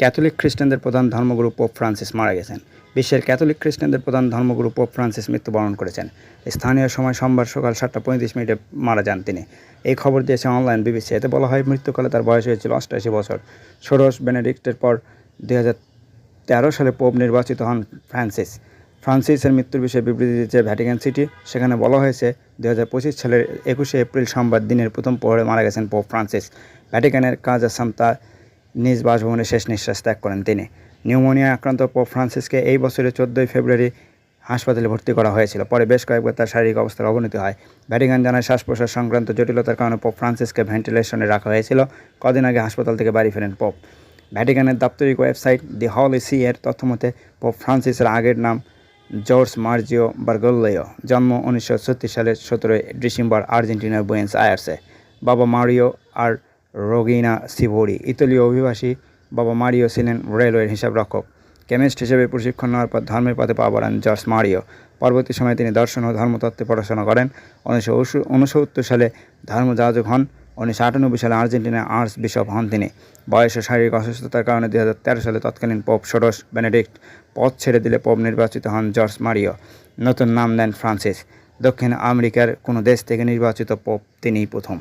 Catholic খ্রিস্টানদের প্রধান ধর্মগুরু পোপ ফ্রান্সিস মারা গেছেন। বিশ্বের ক্যাথলিক খ্রিস্টানদের প্রধান ধর্মগুরু পোপ ফ্রান্সিস মৃত্যুবরণ করেছেন। স্থানীয় সময় সোমবার সকাল সাতটা পঁয়ত্রিশ মিনিটে মারা যান তিনি। এই খবর দিয়েছে অনলাইন বিবিসি। এতে বলা হয়, মৃত্যুকালে তার বয়স হয়েছিল অষ্টাশি বছর। ষোড়শ বেনেডিক্টের পর দুই সালে পোপ নির্বাচিত হন ফ্রান্সিস। ফ্রান্সিসের মৃত্যুর বিষয়ে বিবৃতি দিয়েছে ভ্যাটিকান সিটি। সেখানে বলা হয়েছে দু হাজার পঁচিশ সালের একুশে এপ্রিল সোমবার দিনের প্রথম প্রহরে মারা গেছেন পোপ ফ্রান্সিস। ভ্যাটিকানের কাজ সান্তা নিজ বাসভবনে শেষ নিঃশ্বাস ত্যাগ করেন তিনি। নিউমোনিয়ায় আক্রান্ত পোপ ফ্রান্সিসকে এই বছরের চোদ্দোই ফেব্রুয়ারি হাসপাতালে ভর্তি করা হয়েছিল। পরে বেশ কয়েকবার তার শারীরিক অবস্থার অবনতি হয়। ভ্যাটিকান জানায় শ্বাস প্রশ্বাস সংক্রান্ত জটিলতার কারণে পোপ ফ্রান্সিসকে ভেন্টিলেশনে রাখা হয়েছিল। কদিন আগে হাসপাতাল থেকে বাড়ি ফেরেন পোপ। ভ্যাটিকানের দাপ্তরিক ওয়েবসাইট দি হল সি এর তথ্যমতে পোপ ফ্রান্সিসের আগের নাম জর্জ মার্জিও বার্গোল্লেও। জন্ম উনিশশো ছত্রিশ সালের সতেরোই ডিসেম্বর আর্জেন্টিনার বুয়েন্স আয়ার্সে। বাবা মারিও আর রোগিনা সিভোরি ইতালীয় অভিবাসী বাবা মারিও ছিলেন রেলওয়ের হিসাবরক্ষক কেমিস্ট হিসেবে প্রশিক্ষণ নেওয়ার পর ধর্মের পথে পা বাড়ান জর্জ মারিও। পরবর্তী সময়ে তিনি দর্শন ও ধর্মতত্ত্বে পড়াশোনা করেন। উনিশশো উনসত্তর সালে ধর্মযাজক হন। উনিশশো আটানব্বই সালে আর্জেন্টিনার আর্চ বিশপ হন তিনি। বয়স ও শারীরিক অসুস্থতার কারণে দুই হাজার তেরো সালে তৎকালীন পোপ ষোড়শ বেনেডিক্ট পদ ছেড়ে দিলে পোপ নির্বাচিত হন জর্জ মারিও। নতুন নাম দেন ফ্রান্সিস। দক্ষিণ আমেরিকার কোনো দেশ থেকে নির্বাচিত পোপ তিনিই প্রথম।